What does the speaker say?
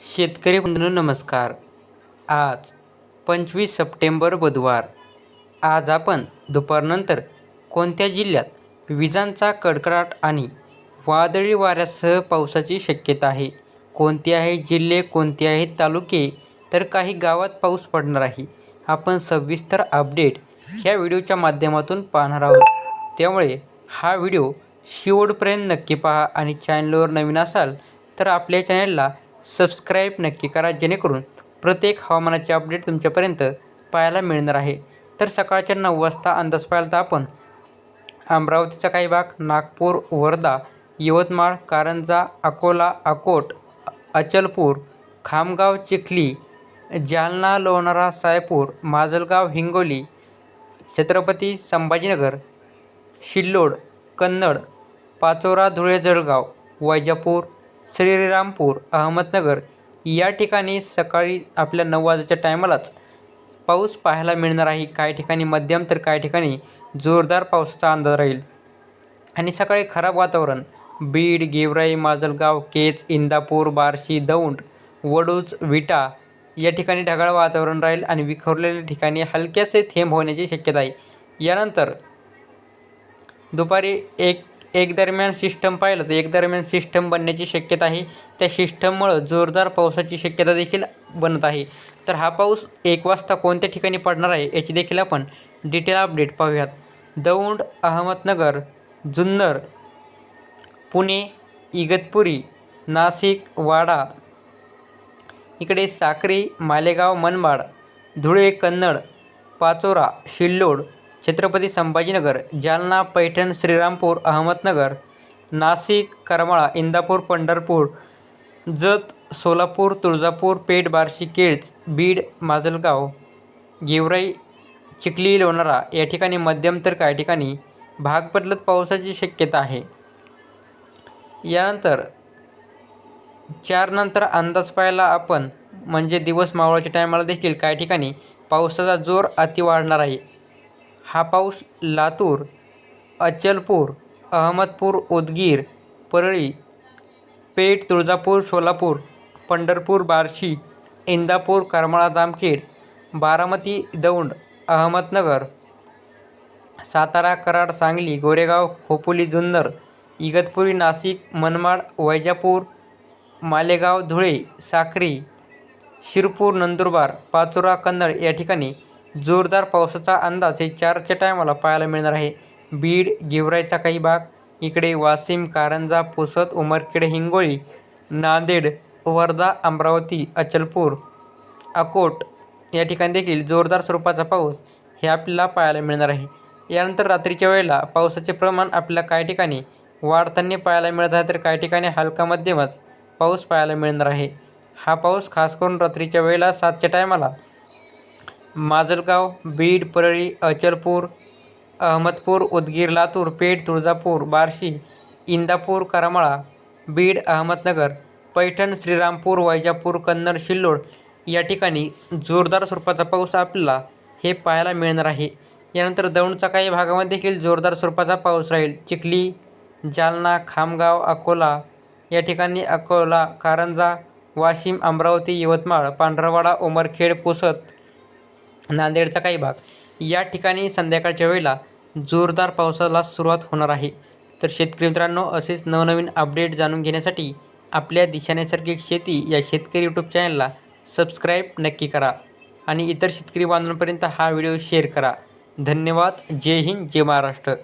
शेतकरी बंधूंनो नमस्कार. आज पंचवीस सप्टेंबर बुधवार. आज आपण दुपारनंतर कोणत्या जिल्ह्यात विजांचा कडकडाट आणि वादळी वाऱ्यासह पावसाची शक्यता आहे? कोणते आहे जिल्हे कोणते आहेत तालुके? तर काही गावात पाऊस पडणार आहे. आपण सविस्तर अपडेट ह्या व्हिडिओच्या माध्यमातून पाहणार आहोत. त्यामुळे हा व्हिडिओ शेवटपर्यंत नक्की पहा आणि चॅनलवर नवीन असाल तर आपल्या चॅनलला सबस्क्राईब नक्की करा जेणेकरून प्रत्येक हवामानाचे अपडेट तुमच्यापर्यंत पाहायला मिळणार आहे. तर सकाळच्या नऊ वाजता अंदाज पाहिला तर आपण अमरावतीचा काही भाग नागपूर वर्धा यवतमाळ कारंजा अकोला अकोट अचलपूर खामगाव चिखली जालना लोणारा सायपूर माजलगाव हिंगोली छत्रपती संभाजीनगर शिल्लोड कन्नड पाचोरा धुळे जळगाव वैजापूर श्रीरामपूर अहमदनगर या ठिकाणी सकाळी आपल्या नऊ वाजेच्या टायमालाच पाऊस पाहायला मिळणार आहे. काही ठिकाणी मध्यम तर काही ठिकाणी जोरदार पावसाचा अंदाज राहील. आणि सकाळी खराब वातावरण बीड गेवराई माजलगाव केच इंदापूर बार्शी दौंड वडूज विटा या ठिकाणी ढगाळ वातावरण राहील आणि विखुरलेल्या ठिकाणी हलक्यासे थेंब होण्याची शक्यता आहे. यानंतर दुपारी एक एक दरम्यान सिस्टम पाहिलं तर एक दरम्यान सिस्टम बनण्याची शक्यता आहे. त्या सिस्टममुळं जोरदार पावसाची शक्यता देखील बनत आहे. तर हा पाऊस एक वाजता कोणत्या ठिकाणी पडणार आहे याची देखील आपण डिटेल अपडेट पाहूयात. दौंड अहमदनगर जुन्नर पुणे इगतपुरी नाशिक वाडा. इकडे साक्री मालेगाव मनमाड धुळे कन्नड पाचोरा शिल्लोड छत्रपती संभाजीनगर जालना पैठण श्रीरामपूर अहमदनगर नाशिक करमाळा इंदापूर पंढरपूर जत सोलापूर तुळजापूर पेठ बार्शी केळच बीड माजलगाव गेवराई चिखली लोणारा या ठिकाणी मध्यम तर काही ठिकाणी भाग बदलत पावसाची शक्यता आहे. यानंतर चारनंतर अंदाज पाहायला आपण म्हणजे दिवस मावळाच्या टायमाला देखील काही ठिकाणी पावसाचा जोर अति वाढणार आहे. हा पाऊस लातूर अचलपूर अहमदपूर उदगीर परळी पेठ तुळजापूर सोलापूर पंढरपूर बार्शी इंदापूर करमाळा जामखेड बारामती दौंड अहमदनगर सातारा कराड सांगली गोरेगाव खोपोली जुन्नर इगतपुरी नाशिक मनमाड वैजापूर मालेगाव धुळे साक्री शिरपूर नंदुरबार पाचोरा कन्नड या ठिकाणी जोरदार पावसाचा अंदाज हे चारच्या टायमाला पाहायला मिळणार आहे. बीड गेवराईचा काही भाग इकडे वाशिम कारंजा पुसद उमरखेड हिंगोली नांदेड वर्धा अमरावती अचलपूर अकोट या ठिकाणी देखील जोरदार स्वरूपाचा पाऊस हे आपल्याला पाहायला मिळणार आहे. यानंतर रात्रीच्या वेळेला पावसाचे प्रमाण आपल्याला काही ठिकाणी वाढताना पाहायला मिळत आहे तर काही ठिकाणी हलका मध्यमच पाऊस पाहायला मिळणार आहे. हा पाऊस खास करून रात्रीच्या वेळेला सातच्या टायमाला माजलगाव बीड परळी अचलपूर अहमदपूर उदगीर लातूर पेठ तुळजापूर बार्शी इंदापूर करमाळा बीड अहमदनगर पैठण श्रीरामपूर वैजापूर कन्नड शिल्लोड या ठिकाणी जोरदार स्वरूपाचा पाऊस आपल्याला हे पाहायला मिळणार आहे. यानंतर दौंडचा काही भागामध्ये देखील जोरदार स्वरूपाचा पाऊस राहील. चिखली जालना खामगाव अकोला या ठिकाणी अकोला कारंजा वाशिम अमरावती यवतमाळ पांढरवाडा उमरखेड पुसत नांदेडचा काही भाग. या ठिकाणी संध्याकाळच्या वेळेला जोरदार पावसाला सुरुवात होणार आहे. तर शेतकरी मित्रांनो असेच नवनवीन अपडेट जाणून घेण्यासाठी आपल्या दिशा नैसर्गिक शेती या शेतकरी यूट्यूब चॅनलला सबस्क्राईब नक्की करा आणि इतर शेतकरी बांधवांपर्यंत हा व्हिडिओ शेअर करा. धन्यवाद. जय हिंद. जय महाराष्ट्र.